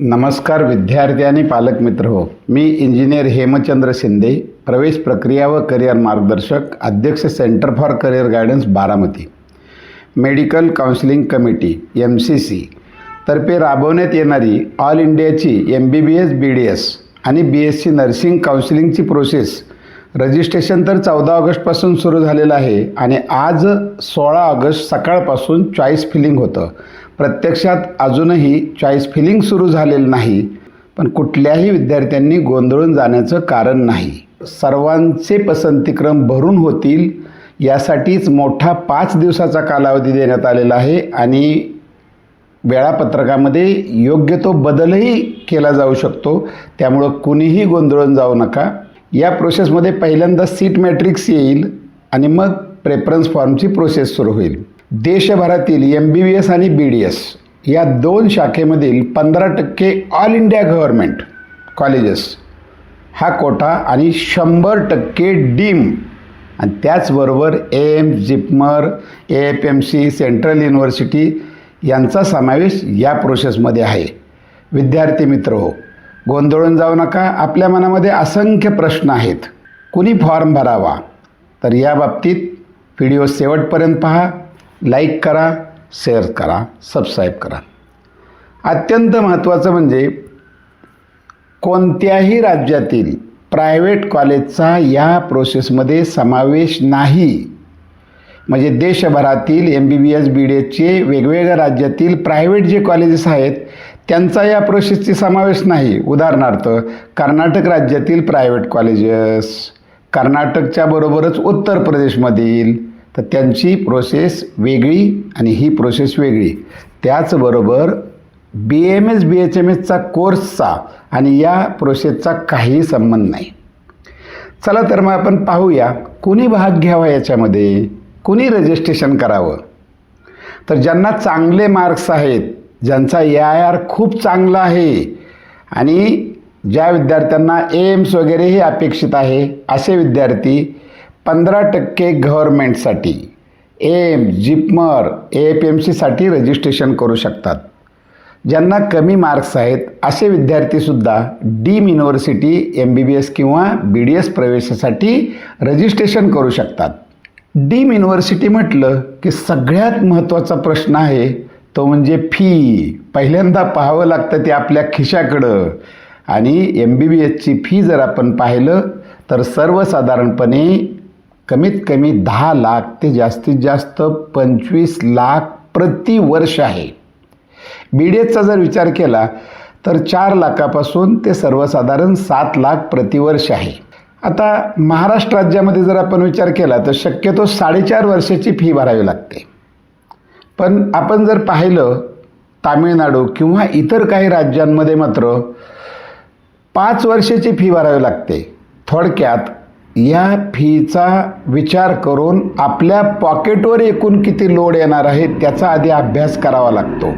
नमस्कार विद्यार्थी आणि पालक मित्र हो. मी इंजिनियर हेमचंद्र शिंदे प्रवेश प्रक्रिया व करिअर मार्गदर्शक अध्यक्ष centre for career guidance Baramati. Medical counselling committee M C C तर्फे राबवण्यात येणारी ऑल इंडियाची M B B S B D S आणि बी एस सी नर्सिंग काउन्सिलिंगची प्रोसेस रजिस्ट्रेशन तर चौदा ऑगस्टपासून सुरू झालेलं आहे आणि आज सोळा ऑगस्ट सकाळपासून चॉईस फिलिंग होतं. प्रत्यक्षात अजूनही चॉईस फिलिंग सुरू झालेलं नाही पण कुठल्याही विद्यार्थ्यांनी गोंधळून जाण्याचं कारण नाही. सर्वांचे पसंतीक्रम भरून होतील यासाठीच मोठा पाच दिवसाचा कालावधी देण्यात आलेला आहे आणि वेळापत्रकामध्ये योग्य तो बदलही केला जाऊ शकतो त्यामुळं कुणीही गोंधळून जाऊ नका. या प्रोसेसमध्ये पहिल्यांदा सीट मॅट्रिक्स येईल आणि मग प्रेफरन्स फॉर्मची प्रोसेस सुरू होईल. देशभरातील एम बी बी एस आणि बी डी एस या दोन शाखेमधील पंधरा टक्के ऑल इंडिया गव्हर्मेंट कॉलेजेस हा कोटा आणि शंभर टक्के डीम आणि त्याचबरोबर M JIPMER A F M C central university यांचा समावेश या प्रोसेसमध्ये आहे. विद्यार्थी मित्र हो गोंधळून जाऊ नका. आपल्या मनामध्ये असंख्य प्रश्न आहेत. कुणी फॉर्म भरावा? तर या बाबतीत व्हिडिओ शेवटपर्यंत पहा. लाईक करा शेअर करा सबस्क्राईब करा. अत्यंत महत्त्वाचं म्हणजे कोणत्याही राज्यातील प्रायव्हेट कॉलेजचा या प्रोसेसमध्ये समावेश नाही. म्हणजे देशभरातील M B B S B D एचे वेगवेगळ्या राज्यातील प्रायव्हेट जे कॉलेजेस आहेत त्यांचा या प्रोसेसची समावेश नाही. उदाहरणार्थ कर्नाटक राज्यातील प्रायव्हेट कॉलेजेस कर्नाटकच्या बरोबरच उत्तर प्रदेशमधील तर त्यांची प्रोसेस वेगळी आणि ही प्रोसेस वेगळी. त्याचबरोबर B M S B H M एसचा कोर्सचा आणि या प्रोसेसचा काहीही संबंध नाही. चला तर मग आपण पाहूया कुणी भाग घ्यावा याच्यामध्ये? कुणी रजिस्ट्रेशन करावं? तर ज्यांना चांगले मार्क्स आहेत ज्यांचा ए आय आर खूप चांगला आहे आणि ज्या विद्यार्थ्यांना एम्स वगैरे हे अपेक्षित आहे असे विद्यार्थी पंधरा टक्के गव्हर्मेंटसाठी M JIPMER A P M सीसाठी रजिस्ट्रेशन करू शकतात. ज्यांना कमी मार्क्स आहेत असे विद्यार्थीसुद्धा deemed university M B B S किंवा बी डी एस प्रवेशासाठी रजिस्ट्रेशन करू शकतात. डीम युनिव्हर्सिटी म्हटलं की सगळ्यात महत्त्वाचा प्रश्न आहे तो म्हणजे फी पहिल्यांदा पाहावं लागतं ते आपल्या खिशाकडं. आणि एम बी बी एसची फी जर आपण पाहिलं तर सर्वसाधारणपणे कमीत कमी दहा लाख ते जास्तीत जास्त पंचवीस लाख प्रति वर्ष आहे. बी डी एसचा जर विचार केला तर चार लाखापासून ते सर्वसाधारण सात लाख प्रतिवर्ष आहे. आता महाराष्ट्र राज्यामध्ये जर आपण विचार केला तर शक्यतो साडेचार वर्षाची फी भरावी लागते. पण आपण जर पाहिलं तामिळनाडू किंवा इतर काही राज्यांमध्ये मात्र पाच वर्षाची फी भरावी लागते. थोडक्यात या फीचा विचार करून आपल्या पॉकेटवर एकूण किती लोड येणार आहे त्याचा आधी अभ्यास करावा लागतो.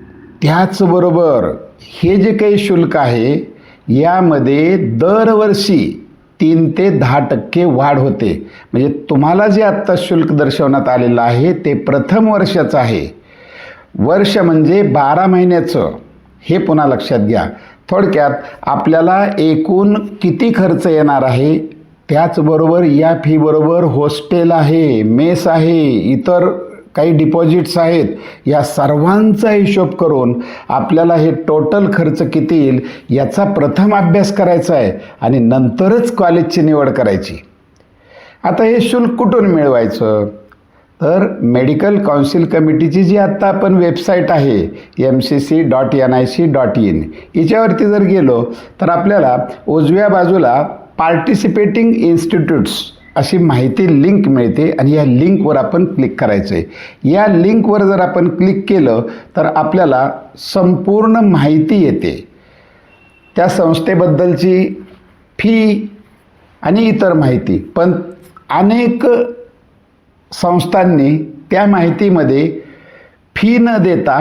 त्याचबरोबर हे जे काही शुल्क आहे यामध्ये दरवर्षी तीन ते दहा टक्के वाढ होते. म्हणजे तुम्हाला जे आत्ता शुल्क दर्शवण्यात आलेलं आहे ते प्रथम वर्षाचं आहे. वर्ष म्हणजे बारा महिन्याचं. हे पुन्हा लक्षात घ्या. थोडक्यात आपल्याला एकूण किती खर्च येणार आहे? त्याचबरोबर या फीबरोबर हॉस्टेल आहे मेस आहे इतर काही डिपॉझिट्स आहेत या सर्वांचा हिशोब करून आपल्याला हे टोटल खर्च किती येईल याचा प्रथम अभ्यास करायचा आहे आणि नंतरच कॉलेजची निवड करायची. आता हे शुल्क कुठून मिळवायचं? तर मेडिकल काउन्सिल कमिटीची जी आत्ता आपण वेबसाईट आहे M C C dot N I C dot in याच्यावरती जर गेलो तर आपल्याला उजव्या बाजूला पार्टिसिपेटिंग इन्स्टिट्यूट्स अशी माहिती लिंक मिळते आणि या लिंकवर आपण क्लिक करायचं आहे या लिंकवर जर आपण क्लिक केलं तर आपल्याला संपूर्ण माहिती येते. त्या संस्थेबद्दलची फी आणि इतर माहिती. पण अनेक संस्थांनी त्या माहितीमध्ये फी न देता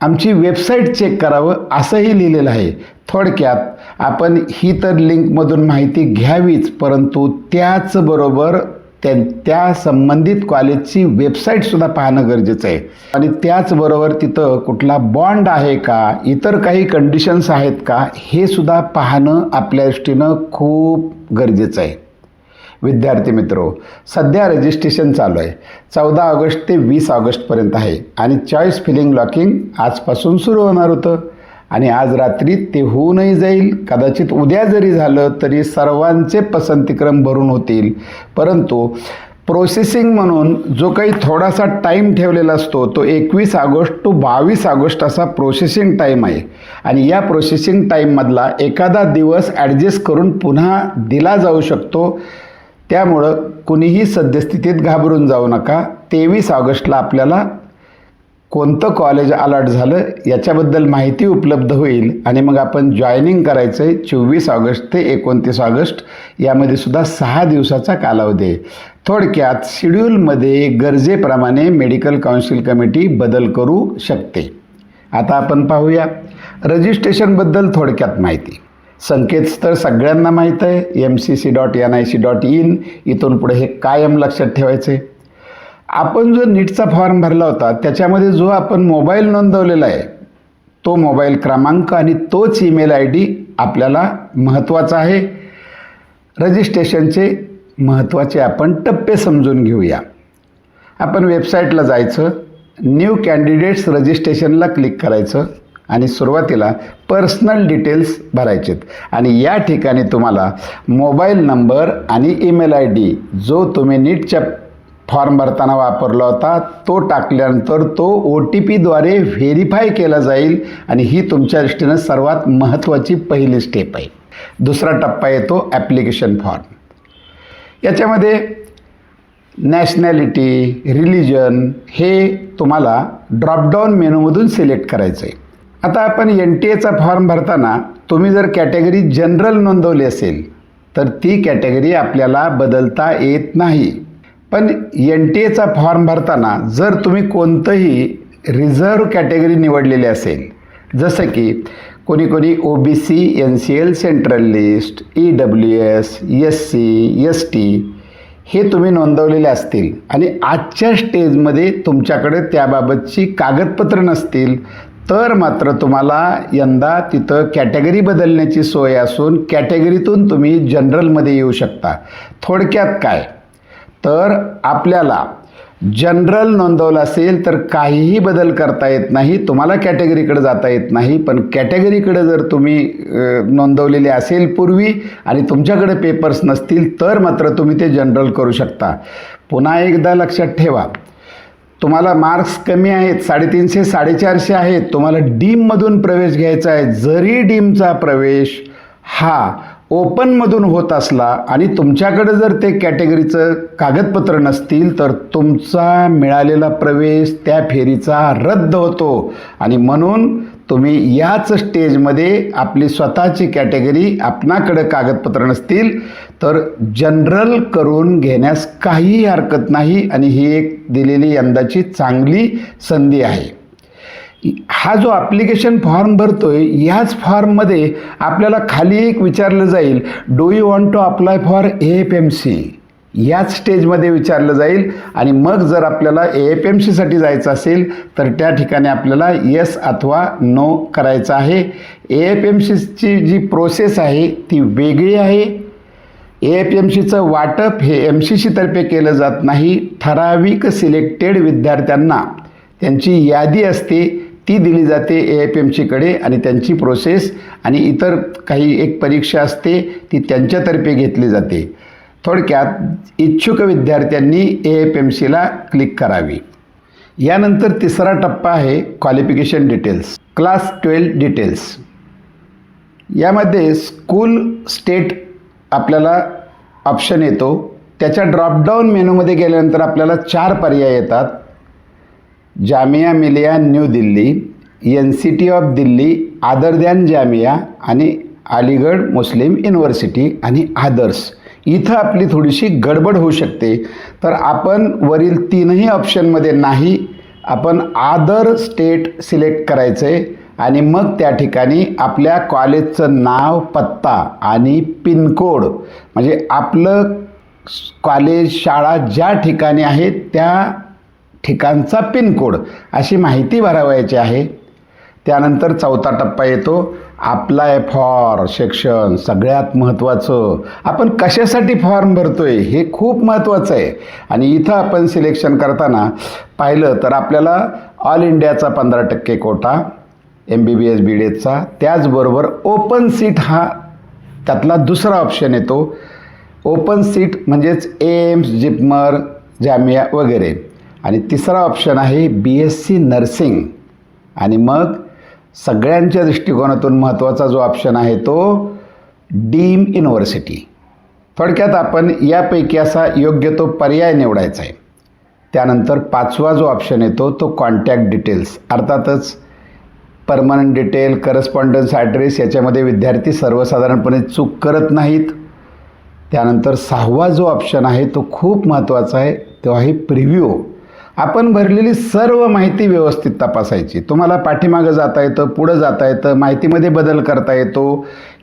आमची वेबसाईट चेक करावं असंही लिहिलेलं आहे. थोडक्यात आपण ही तर लिंकमधून माहिती घ्यावीच परंतु त्याचबरोबर त्या त्या संबंधित कॉलेजची वेबसाईटसुद्धा पाहणं गरजेचं आहे. आणि त्याचबरोबर तिथं कुठला बॉन्ड आहे का इतर काही कंडिशन्स आहेत का हे सुद्धा पाहणं आपल्या दृष्टीनं खूप गरजेचं आहे. विद्यार्थी मित्रो सध्या रजिस्ट्रेशन चालू आहे. चौदा ऑगस्ट ते वीस ऑगस्टपर्यंत आहे. आणि चॉईस फिलिंग लॉकिंग आजपासून सुरू होणार होतं. आणि आज रात्री ते होऊनही जाईल. कदाचित उद्या जरी झालं तरी सर्वांचे पसंतीक्रम भरून होतील. परंतु प्रोसेसिंग म्हणून जो काही थोडासा टाईम ठेवलेला असतो तो एकवीस ऑगस्ट टू बावीस ऑगस्ट असा प्रोसेसिंग टाईम आहे. आणि या प्रोसेसिंग टाईममधला एखादा दिवस ॲडजस्ट करून पुन्हा दिला जाऊ शकतो. त्यामुळं कुणीही सद्यस्थितीत घाबरून जाऊ नका. तेवीस ऑगस्टला आपल्याला कोणतं कॉलेज अलॉट झालं याच्याबद्दल माहिती उपलब्ध होईल. आणि मग आपण जॉईनिंग करायचं आहे चोवीस ऑगस्ट ते एकोणतीस ऑगस्ट. यामध्ये सुद्धा सहा दिवसाचा कालावधी आहे. थोडक्यात शेड्यूलमध्ये गरजेप्रमाणे मेडिकल काउन्सिल कमिटी बदल करू शकते. आता आपण पाहूया. रजिस्ट्रेशनबद्दल थोडक्यात माहिती. संकेतस्थळ सगळ्यांना माहीत आहे. M C C dot N I C dot in इथून पुढे हे कायम लक्षात ठेवायचे आपण जो नीटचा फॉर्म भरला होता त्याच्यामध्ये जो आपण मोबाईल नोंदवलेला आहे तो मोबाईल क्रमांक आणि तोच ईमेल आय डी आपल्याला महत्त्वाचा आहे. रजिस्ट्रेशनचे महत्त्वाचे आपण टप्पे समजून घेऊया. आपण वेबसाईटला जायचं न्यू कॅन्डिडेट्स रजिस्ट्रेशनला क्लिक करायचं आणि सुरुवातीला पर्सनल डिटेल्स भरायचेत. आणि या ठिकाणी तुम्हाला मोबाईल नंबर आणि ईमेल आय डी जो तुम्ही नीटच्या फॉर्म भरताना वापरला होता तो टाकल्यानंतर तो ओ टी पीद्वारे व्हेरीफाय केला जाईल आणि ही तुमच्या दृष्टीनं सर्वात महत्त्वाची पहिली स्टेप आहे. दुसरा टप्पा येतो ॲप्लिकेशन फॉर्म याच्यामध्ये नॅशनॅलिटी रिलिजन हे तुम्हाला ड्रॉपडाऊन मेनूमधून सिलेक्ट करायचं आहे आता आपण एन टी एचा फॉर्म भरताना तुम्ही जर कॅटेगरी जनरल नोंदवली असेल तर ती कॅटेगरी आपल्याला बदलता येत नाही. पण एन टी एचा फॉर्म भरताना जर तुम्ही कोणतंही रिझर्व कॅटेगरी निवडलेली असेल जसं की कोणी कोणी O B C N C L central list E W S S C S T हे तुम्ही नोंदवलेले असतील आणि आजच्या स्टेजमध्ये तुमच्याकडे त्याबाबतची कागदपत्र नसतील तर मात्र तुम्हाला यंदा तिथं कॅटेगरी बदलण्याची सोय असून कॅटेगरीतून तुम्ही जनरलमध्ये येऊ शकता. थोडक्यात काय? तर आपल्याला जनरल नोंदवलं असेल तर काहीही बदल करता येत नाही. तुम्हाला कॅटेगरीकडे जाता येत नाही. पण कॅटेगरीकडे जर तुम्ही नोंदवलेले असेल पूर्वी आणि तुमच्याकडे पेपर्स नसतील तर मात्र तुम्ही ते जनरल करू शकता. पुन्हा एकदा लक्षात ठेवा. तुम्हाला मार्क्स कमी आहेत साडेतीनशे साडेचारशे आहेत. तुम्हाला डीममधून प्रवेश घ्यायचा आहे. जरी डीमचा प्रवेश हा ओपनमधून होत असला आणि तुमच्याकडे जर ते कॅटेगरीचं कागदपत्र नसतील तर तुमचा मिळालेला प्रवेश त्या फेरीचा रद्द होतो. आणि म्हणून तुम्ही याच स्टेजमध्ये आपली स्वतःची कॅटेगरी आपणाकडे कागदपत्र नसतील तर जनरल करून घेण्यास काहीही हरकत नाही. आणि ही एक दिलेली यंदाची चांगली संधी आहे. हा जो ॲप्लिकेशन फॉर्म भरतो आहे ह्याच फॉर्ममध्ये आपल्याला खाली एक विचारलं जाईल do you want to apply for A F M C याच स्टेजमध्ये विचारलं जाईल आणि मग जर आपल्याला ए एफ एम सीसाठी जायचं असेल तर त्या ठिकाणी आपल्याला येस अथवा नो करायचं आहे. ए एफ एम सीची जी प्रोसेस आहे ती वेगळी आहे. ए एफ एम सीचं वाटप हे एम सी सीतर्फे केलं जात नाही. ठराविक सिलेक्टेड विद्यार्थ्यांना त्यांची यादी असते. ती दिली जाते ए एफ एम सीकडे आणि त्यांची प्रोसेस आणि इतर काही एक परीक्षा असते ती त्यांच्यातर्फे घेतली जाते. थोडक्यात इच्छुक विद्यार्थ्यांनी ए एफ एम सीला क्लिक करावी. यानंतर तिसरा टप्पा आहे qualification details class twelve details यामध्ये स्कूल स्टेट आपल्याला ऑप्शन येतो. त्याच्या ड्रॉपडाऊन मेनूमध्ये गेल्यानंतर आपल्याला चार पर्याय येतात. Jamia Millia new Delhi N C T of Delhi other than Jamia आणि अलीगड मुस्लिम युनिव्हर्सिटी आणि आदर्स इथं आपली थोडीशी गडबड होऊ शकते. तर आपण वरील तीनही ऑप्शनमध्ये नाही आपण आदर स्टेट सिलेक्ट करायचं आहे आणि मग त्या ठिकाणी आपल्या कॉलेजचं नाव पत्ता आणि पिनकोड म्हणजे आपलं कॉलेज शाळा ज्या ठिकाणी आहेत त्या ठिकाणचा पिनकोड अशी माहिती भरावयाची आहे. त्यानंतर चौथा टप्पा येतो. अप्लाय फॉर सेक्शन सगळ्यात महत्त्वाचं. आपण कशासाठी फॉर्म भरतो आहे हे खूप महत्त्वाचं आहे. आणि इथं आपण सिलेक्शन करताना पाहिलं तर आपल्याला ऑल इंडियाचा पंधरा टक्के Kota M B B S B डेचा त्याचबरोबर ओपन सीट हा त्यातला दुसरा ऑप्शन येतो. ओपन सीट म्हणजेच एम्स जिपमर जामिया वगैरे. आणि तिसरा ऑप्शन आहे बी एस सी नर्सिंग आणि मग सगळ्यांच्या दृष्टिकोनातून महत्त्वाचा जो ऑप्शन आहे तो डीम युनिव्हर्सिटी थोडक्यात आपण यापैकी असा योग्य तो पर्याय निवडायचा आहे. त्यानंतर पाचवा जो ऑप्शन येतो तो कॉन्टॅक्ट डिटेल्स अर्थातच परमनंट डिटेल करस्पॉन्डन्स ॲड्रेस याच्यामध्ये विद्यार्थी सर्वसाधारणपणे चूक करत नाहीत. त्यानंतर सहावा जो ऑप्शन आहे तो खूप महत्त्वाचा आहे तो आहे प्रिव्ह्यू आपण भरलेली सर्व माहिती व्यवस्थित तपासायची. तुम्हाला पाठीमागं जाता येतं पुढं जाता येतं माहितीमध्ये बदल करता येतो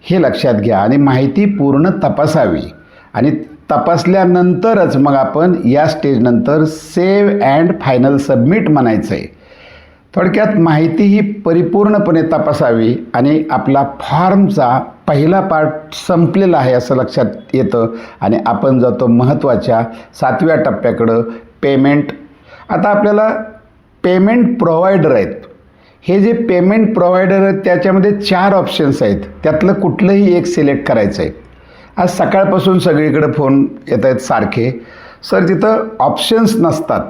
हे लक्षात घ्या आणि माहिती पूर्ण तपासावी. आणि तपासल्यानंतरच मग आपण या स्टेजनंतर सेव्ह अँड फायनल सबमिट म्हणायचं आहे थोडक्यात माहिती ही परिपूर्णपणे तपासावी आणि आपला फॉर्मचा पहिला पार्ट संपलेला आहे असं लक्षात येतं. आणि आपण जातो महत्त्वाच्या सातव्या टप्प्याकडं पेमेंट आता आपल्याला पेमेंट प्रोव्हायडर आहेत. हे जे पेमेंट प्रोव्हायडर आहेत त्याच्यामध्ये चार ऑप्शन्स आहेत. त्यातलं कुठलंही एक सिलेक्ट करायचं आहे आज सकाळपासून सगळीकडे फोन येत आहेत सारखे. सर तिथं ऑप्शन्स नसतात.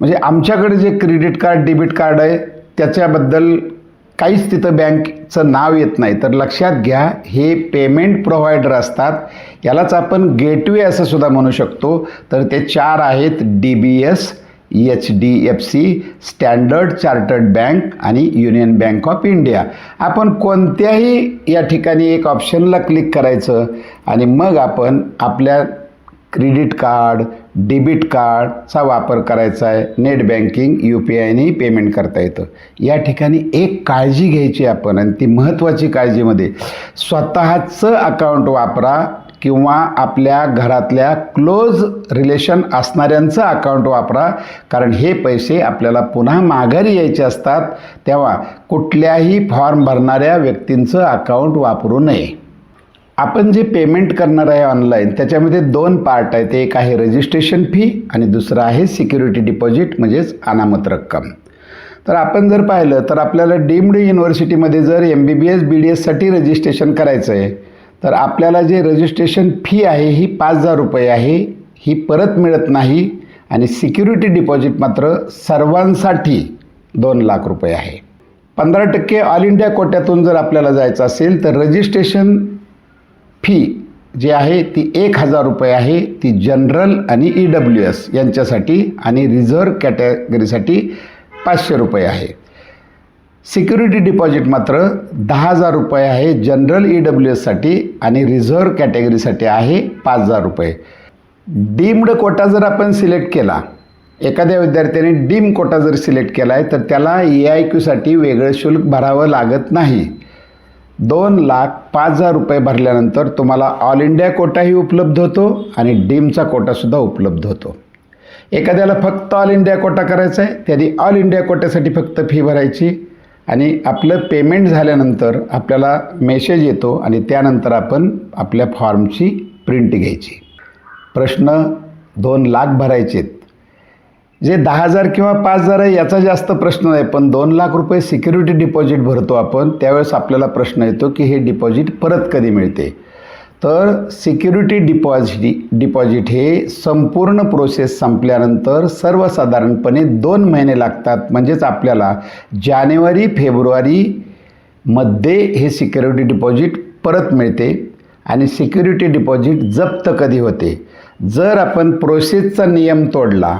म्हणजे आमच्याकडे जे क्रेडिट कार्ड डेबिट कार्ड आहे त्याच्याबद्दल काहीच तिथं बँकचं नाव येत नाही. तर लक्षात घ्या हे पेमेंट प्रोव्हायडर असतात. यालाच आपण गेटवे असं सुद्धा म्हणू शकतो. तर ते चार आहेत D B S H D F C standard chartered bank आणि युनियन बँक ऑफ इंडिया आपण कोणत्याही या ठिकाणी एक ऑप्शनला क्लिक करायचं आणि मग आपण आपल्या क्रेडिट कार्ड डेबिट कार्डचा वापर करायचा आहे. नेट बँकिंग यू पी आयने पेमेंट करता येतं. या ठिकाणी एक काळजी घ्यायची आपण आणि ती महत्त्वाची काळजीमध्ये. स्वतःचं अकाउंट वापरा किंवा आपल्या घरातल्या क्लोज रिलेशन असणाऱ्यांचं अकाउंट वापरा. कारण हे पैसे आपल्याला पुन्हा माघारी यायचे असतात तेव्हा कुठल्याही फॉर्म भरणाऱ्या व्यक्तींचं अकाउंट वापरू नये. आपण जे पेमेंट करणार आहे ऑनलाईन त्याच्यामध्ये दोन पार्ट आहेत. एक आहे रजिस्ट्रेशन फी आणि दुसरं आहे सिक्युरिटी डिपॉझिट म्हणजेच अनामत रक्कम. तर आपण जर पाहिलं तर आपल्याला डीम्ड युनिव्हर्सिटीमध्ये जर M B B S B D एससाठी registration करायचं आहे तर आपल्याला जे रजिस्ट्रेशन फी आहे ही पाच हजार रुपये आहे. ही परत मिळत नाही आणि सिक्युरिटी डिपॉझिट मात्र सर्वांसाठी दोन लाख रुपये आहे. पंधरा टक्के ऑल इंडिया कोट्यातून जर आपल्याला जायचं असेल तर रजिस्ट्रेशन फी जी आहे ती एक हजार रुपये आहे. ती जनरल आणि ई डब्ल्यू एस यांच्यासाठी आणि रिझर्व कॅटेगरीसाठी पाचशे रुपये आहे. सिक्युरिटी डिपॉझिट मात्र दहा हजार रुपये आहे. जनरल ई डब्ल्यू एससाठी आणि रिझर्व कॅटेगरीसाठी आहे पाच हजार रुपये. डीम्ड कोटा जर आपण सिलेक्ट केला एखाद्या विद्यार्थ्याने डीम कोटा जर सिलेक्ट केला आहे तर त्याला ए आय क्यूसाठी वेगळं शुल्क भरावं लागत नाही. दोन लाख पाच हजार रुपये भरल्यानंतर तुम्हाला ऑल इंडिया कोटाही उपलब्ध होतो आणि डीमचा कोटासुद्धा उपलब्ध होतो. एखाद्याला फक्त ऑल इंडिया कोटा करायचा आहे त्याने ऑल इंडिया कोट्यासाठी फक्त फी भरायची. आणि आपलं पेमेंट झाल्यानंतर आपल्याला मेसेज येतो आणि त्यानंतर आपण आपल्या फॉर्मची प्रिंट घ्यायची. प्रश्न दोन लाख भरायचे जे दहा हजार किंवा पाच हजार आहे याचा जास्त प्रश्न नाही पण दोन लाख रुपये सिक्युरिटी डिपॉझिट भरतो आपण त्यावेळेस आपल्याला प्रश्न येतो की हे डिपॉझिट परत कधी मिळते? तर सिक्युरिटी डिपॉझिट डिपॉझिट हे संपूर्ण प्रोसेस संपल्यानंतर सर्वसाधारणपणे दोन महिने लागतात. म्हणजेच आपल्याला जानेवारी फेब्रुवारीमध्ये हे सिक्युरिटी डिपॉझिट परत मिळते आणि सिक्युरिटी डिपॉझिट जप्त कधी होते? जर आपण प्रोसेसचा नियम तोडला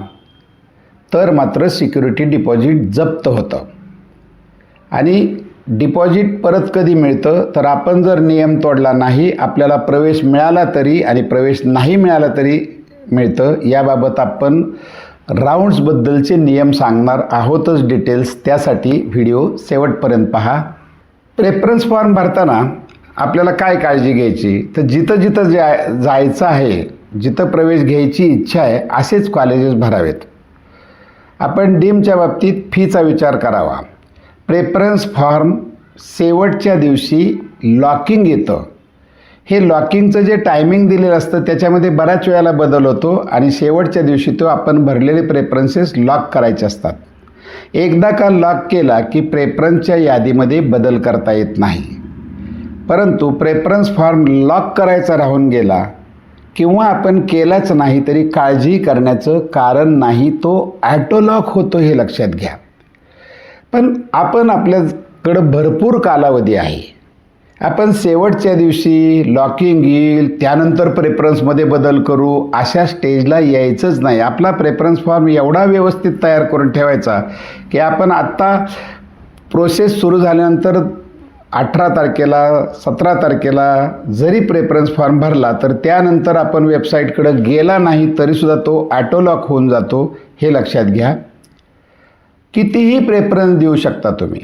तर मात्र सिक्युरिटी डिपॉझिट जप्त होतं. आणि डिपॉझिट परत कधी मिळतं? तर आपण जर नियम तोडला नाही आपल्याला प्रवेश मिळाला तरी आणि प्रवेश नाही मिळाला तरी मिळतं. याबाबत आपण राऊंड्सबद्दलचे नियम सांगणार आहोतच डिटेल्स. त्यासाठी व्हिडिओ शेवटपर्यंत पहा. प्रेफरन्स फॉर्म भरताना आपल्याला काय काळजी घ्यायची? तर जिथं जिथं जा जायचं आहे जिथं प्रवेश घ्यायची इच्छा आहे असेच कॉलेजेस भरावेत. आपण डीमच्या बाबतीत फीचा विचार करावा. प्रेफरन्स फॉर्म शेवटच्या दिवशी लॉकिंग येतं. हे लॉकिंगचं जे टायमिंग दिलेलं असतं त्याच्यामध्ये बऱ्याच वेळेला बदल होतो आणि शेवटच्या दिवशी तो आपण भरलेले प्रेफरन्सेस लॉक करायचे असतात. एकदा का लॉक केला की प्रेफरन्सच्या यादीमध्ये बदल करता येत नाही. परंतु प्रेफरन्स फॉर्म लॉक करायचा राहून गेला किंवा आपण केलाच नाही तरी काळजी करण्याचं कारण नाही तो ॲटोलॉक होतो हे लक्षात घ्या. पण आपण आपल्याकडं भरपूर कालावधी आहे. आपण शेवटच्या दिवशी लॉकिंग येईल त्यानंतर प्रेफरन्समध्ये बदल करू अशा स्टेजला यायचंच नाही. आपला प्रेफरन्स फॉर्म एवढा व्यवस्थित तयार करून ठेवायचा की आपण आत्ता प्रोसेस सुरू झाल्यानंतर अठरा तारखेला सतरा तारखेला जरी प्रेफरन्स फॉर्म भरला तर त्यानंतर आपण वेबसाईटकडं गेला नाही तरीसुद्धा तो ॲटोलॉक होऊन जातो. हे लक्षात घ्या. कितीही प्रेफरन्स देऊ शकता तुम्ही.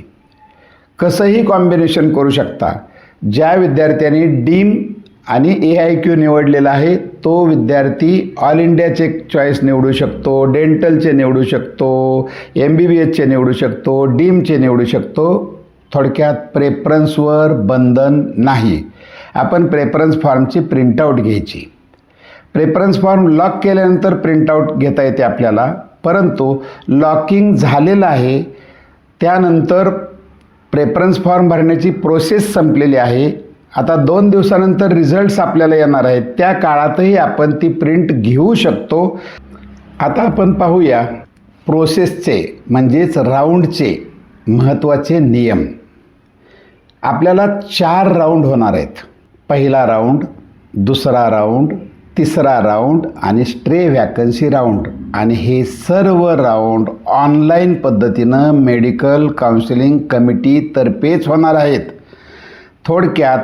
कसंही कॉम्बिनेशन करू शकता. ज्या विद्यार्थ्यांनी डीम आणि ए आय क्यू निवडलेला आहे तो विद्यार्थी ऑल इंडियाचे चॉईस निवडू शकतो डेंटलचे निवडू शकतो एम बी बी एसचे निवडू शकतो डीमचे निवडू शकतो. थोडक्यात प्रेफरन्सवर बंधन नाही. आपण प्रेफरन्स फॉर्मची प्रिंटआउट घ्यायची. प्रेफरन्स फॉर्म लॉक केल्यानंतर प्रिंटआउट घेता येते आपल्याला. परंतु लॉकिंग झालेलं आहे. त्यानंतर प्रेफरन्स फॉर्म भरण्याची प्रोसेस संपलेली आहे. आता दोन दिवसानंतर रिझल्ट्स आपल्याला येणार आहेत. त्या काळातही आपण ती प्रिंट घेऊ शकतो. आता आपण पाहूया प्रोसेसचे म्हणजेच राऊंडचे महत्त्वाचे नियम. आपल्याला चार राऊंड होणार आहेत. पहिला राऊंड दुसरा राऊंड तिसरा राऊंड आणि स्ट्रे व्हॅकन्सी राऊंड आणि हे सर्व राऊंड ऑनलाईन पद्धतीनं मेडिकल काउन्सिलिंग कमिटीतर्फेच होणार आहेत. थोडक्यात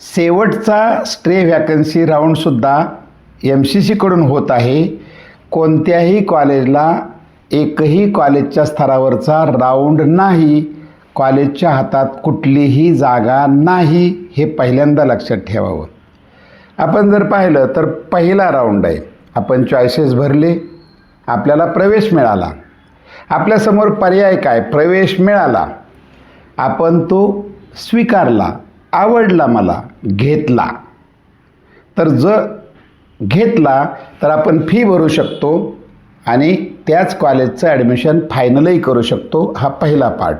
शेवटचा स्ट्रे व्हॅकन्सी राऊंडसुद्धा एम सी सीकडून होत आहे. कोणत्याही कॉलेजला एकही कॉलेजच्या स्तरावरचा राऊंड नाही. कॉलेजच्या हातात कुठलीही जागा नाही हे पहिल्यांदा लक्षात ठेवावं. आपण जर पाहिलं तर पहिला राऊंड आहे. आपण चॉईसेस भरले आपल्याला प्रवेश मिळाला. आपल्यासमोर पर्याय काय? प्रवेश मिळाला. आपण तो स्वीकारला आवडला मला घेतला. तर जर घेतला तर आपण फी भरू शकतो आणि त्याच कॉलेजचं ॲडमिशन फायनलही करू शकतो हा पहिला पार्ट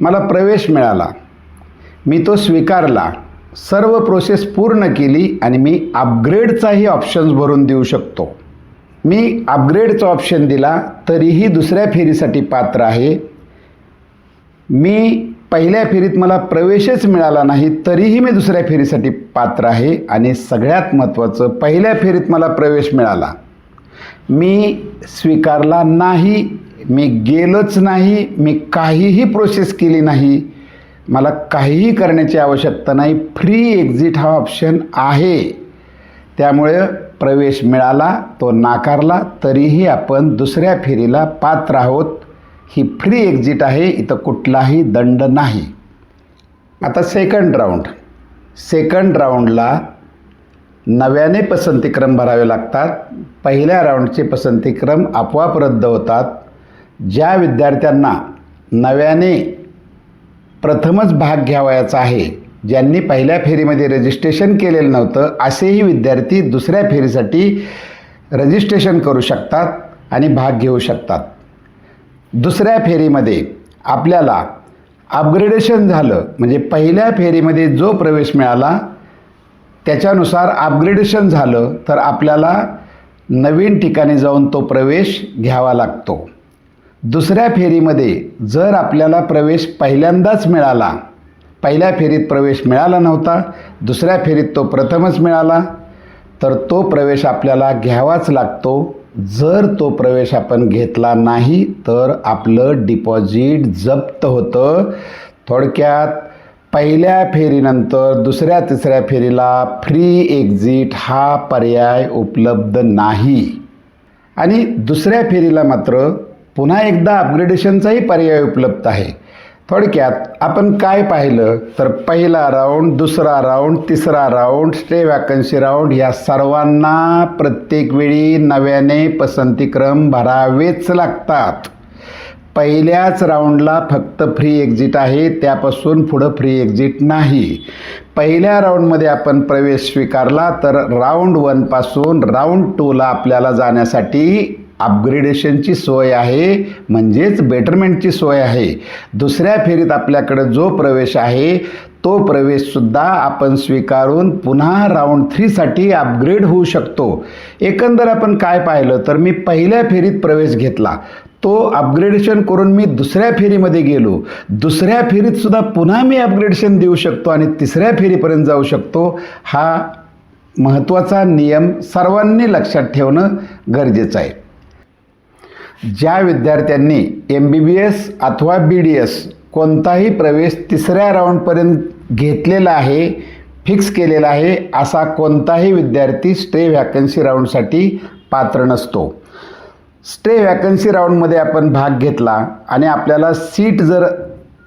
मला प्रवेश मिळाला. मी तो स्वीकारला. सर्व प्रोसेस पूर्ण केली आणि मी अपग्रेडचाही ऑप्शन्स भरून देऊ शकतो. मी अपग्रेडचा ऑप्शन दिला तरीही दुसऱ्या फेरीसाठी पात्र आहे. मी पहिल्या फेरीत मला प्रवेशच मिळाला नाही तरीही मी दुसऱ्या फेरीसाठी पात्र आहे आणि सगळ्यात महत्त्वाचं पहिल्या फेरीत मला प्रवेश मिळाला. मी स्वीकारला नाही मी गेलोच नाही मी काहीही प्रोसेस केली नाही मला काहीही करण्याची आवश्यकता नाही. फ्री एक्झिट हा ऑप्शन आहे. त्यामुळे प्रवेश मिळाला तो नाकारला तरीही आपण दुसऱ्या फेरीला पात्र आहोत. ही फ्री एक्झिट आहे इथं कुठलाही दंड नाही. आता सेकंड राऊंड सेकंड राऊंडला नव्याने पसंतीक्रम भरावे लागतात. पहिल्या राऊंडचे पसंतीक्रम आपोआप रद्द होतात. ज्या विद्यार्थ्यांना नव्याने प्रथमच भाग घ्यावयाचा आहे. ज्यांनी पहिल्या फेरीमध्ये रजिस्ट्रेशन केलेलं नव्हतं असेही विद्यार्थी दुसऱ्या फेरीसाठी रजिस्ट्रेशन करू शकतात आणि भाग घेऊ शकतात. दुसऱ्या फेरीमध्ये आपल्याला अपग्रेडेशन झालं म्हणजे पहिल्या फेरीमध्ये जो प्रवेश मिळाला त्याच्यानुसार अपग्रेडेशन झालं तर आपल्याला नवीन ठिकाणी जाऊन तो प्रवेश घ्यावा लागतो. दुसऱ्या फेरीमध्ये जर आपल्याला प्रवेश पहिल्यांदाच मिळाला पहिल्या फेरीत प्रवेश मिळाला नव्हता दुसऱ्या फेरीत तो प्रथमच मिळाला तर तो प्रवेश आपल्याला घ्यावाच लागतो. जर तो प्रवेश आपण घेतला नाही तर आपलं डिपॉझिट जप्त होतं. थोडक्यात पहिल्या फेरीनंतर दुसऱ्या तिसऱ्या फेरीला फ्री एक्झिट हा पर्याय उपलब्ध नाही. आणि दुसऱ्या फेरीला मात्र पुन्हा एकदा अपग्रेडेशनचाही पर्याय उपलब्ध आहे. थोडक्यात आपण काय पाहिलं? तर पहिला राऊंड दुसरा राऊंड तिसरा राऊंड स्टे वॅकन्सी राऊंड या सर्वांना प्रत्येक वेळी नव्याने पसंतीक्रम भरावेच लागतात. पहिल्याच राऊंडला फक्त फ्री एक्झिट आहे त्यापासून पुढं फ्री एक्झिट नाही. पहिल्या राऊंडमध्ये आपण प्रवेश स्वीकारला तर राऊंड वनपासून राऊंड टूला आपल्याला जाण्यासाठी अपग्रेडेशनची सोय आहे म्हणजेच बेटरमेंटची सोय आहे. दुसऱ्या फेरीत आपल्याकडं जो प्रवेश आहे तो प्रवेशसुद्धा आपण स्वीकारून पुन्हा राऊंड थ्रीसाठी अपग्रेड होऊ शकतो. एकंदर आपण काय पाहिलं तर मी पहिल्या फेरीत प्रवेश घेतला. तो अपग्रेडेशन करून मी दुसऱ्या फेरीमध्ये गेलो. दुसऱ्या फेरीतसुद्धा पुन्हा मी अपग्रेडेशन देऊ शकतो आणि तिसऱ्या फेरीपर्यंत जाऊ शकतो हा महत्त्वाचा नियम सर्वांनी लक्षात ठेवणं गरजेचं आहे. ज्या विद्यार्थ्यांनी एम बी बी एस अथवा बी डी एस कोणताही प्रवेश तिसऱ्या राऊंडपर्यंत घेतलेला आहे फिक्स केलेला आहे असा कोणताही विद्यार्थी स्टे व्हॅकन्सी राऊंडसाठी पात्र नसतो. स्टे व्हॅकन्सी राऊंडमध्ये आपण भाग घेतला आणि आपल्याला सीट जर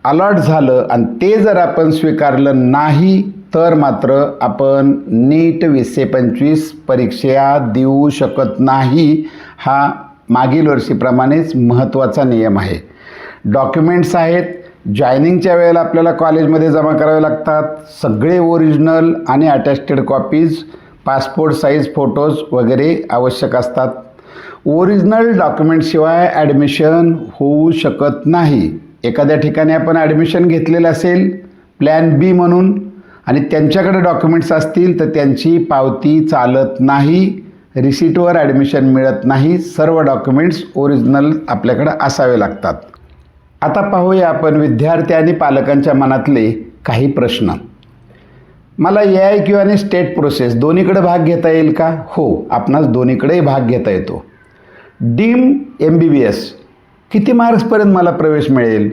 अलॉट झालं आणि ते जर आपण स्वीकारलं नाही तर मात्र आपण नीट वीसशे पंचवीस परीक्षा देऊ शकत नाही हा मागील वर्षीप्रमाणेच महत्त्वाचा नियम आहे. डॉक्युमेंट्स आहेत जॉईनिंगच्या वेळेला आपल्याला कॉलेजमध्ये जमा करावे लागतात सगळे ओरिजिनल आणि attested copies passport size photos वगैरे आवश्यक असतात. ओरिजिनल डॉक्युमेंटशिवाय ॲडमिशन होऊ शकत नाही. एखाद्या ठिकाणी आपण ॲडमिशन घेतलेलं असेल प्लॅन बी म्हणून आणि त्यांच्याकडे डॉक्युमेंट्स असतील तर त्यांची पावती चालत नाही. रिसिटवर ॲडमिशन मिळत नाही सर्व डॉक्युमेंट्स ओरिजिनल आपल्याकडं असावे लागतात. आता पाहूया आपण विद्यार्थी आणि पालकांच्या मनातले काही प्रश्न. मला ए आय क्यू आणि स्टेट प्रोसेस दोन्हीकडे भाग घेता येईल का? हो आपणास दोन्हीकडेही भाग घेता येतो. Deemed M B B S किती मार्क्सपर्यंत मला प्रवेश मिळेल?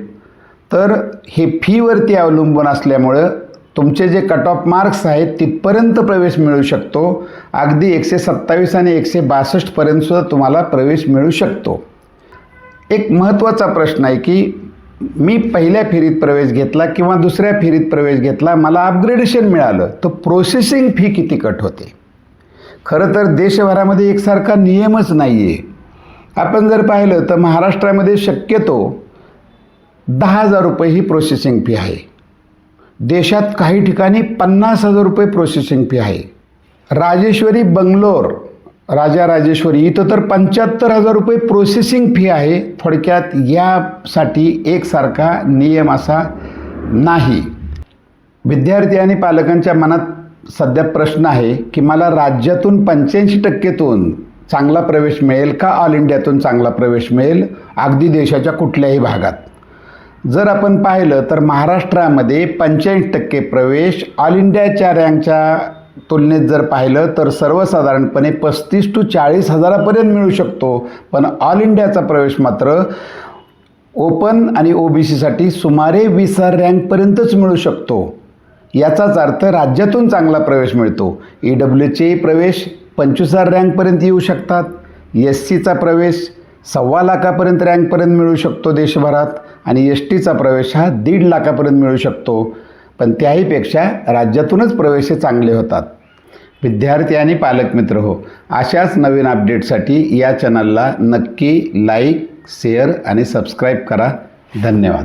तर हे फीवरती अवलंबून असल्यामुळं तुमचे जे कट ऑफ मार्क्स आहेत तिथपर्यंत प्रवेश मिळू शकतो. अगदी एकशे सत्तावीस आणि एकशे बासष्टपर्यंतसुद्धा तुम्हाला प्रवेश मिळू शकतो. एक महत्त्वाचा प्रश्न आहे की मी पहिल्या फेरीत प्रवेश घेतला किंवा दुसऱ्या फेरीत प्रवेश घेतला मला अपग्रेडेशन मिळालं तर प्रोसेसिंग फी किती कट होते? खरं तर देशभरामध्ये एकसारखा नियमच नाही आहे आपण जर पाहिलं तर महाराष्ट्रामध्ये शक्यतो दहा हजार रुपये ही प्रोसेसिंग फी आहे. देशात काही ठिकाणी पन्नास हजार रुपये प्रोसेसिंग फी आहे. राजेश्वरी बंगलोर. राजा राजेश्वरी इथं तर पंच्याहत्तर हजार रुपये प्रोसेसिंग फी आहे. थोडक्यात यासाठी एकसारखा नियम असा नाही. विद्यार्थी आणि पालकांच्या मनात सध्या प्रश्न आहे की मला राज्यातून पंच्याऐंशी टक्केतून चांगला प्रवेश मिळेल का? ऑल इंडियातून चांगला प्रवेश मिळेल? अगदी देशाच्या कुठल्याही भागात. जर आपण पाहिलं तर महाराष्ट्रामध्ये पंच्याऐंशी टक्के प्रवेश ऑल इंडियाच्या रँकच्या तुलनेत जर पाहिलं तर सर्वसाधारणपणे पस्तीस टू चाळीस हजारापर्यंत मिळू शकतो. पण ऑल इंडियाचा प्रवेश मात्र ओपन आणि ओ बी सीसाठी सुमारे वीस हजार रँकपर्यंतच मिळू शकतो. याचाच अर्थ राज्यातून चांगला प्रवेश मिळतो. ई डब्ल्यूचे प्रवेश पंचवीस हजार रँकपर्यंत येऊ शकतात. एस सीचा प्रवेश सव्वा लाखापर्यंत रँकपर्यंत मिळू शकतो देशभरात. आणि एस टीचा प्रवेश हा दीड लाखापर्यंत मिळू शकतो. पण त्याहीपेक्षा राज्यातूनच प्रवेश चांगले होतात. विद्यार्थी आणि पालक मित्र हो अशाच नवीन अपडेटसाठी या चॅनलला नक्की लाईक शेअर आणि सबस्क्राईब करा. धन्यवाद.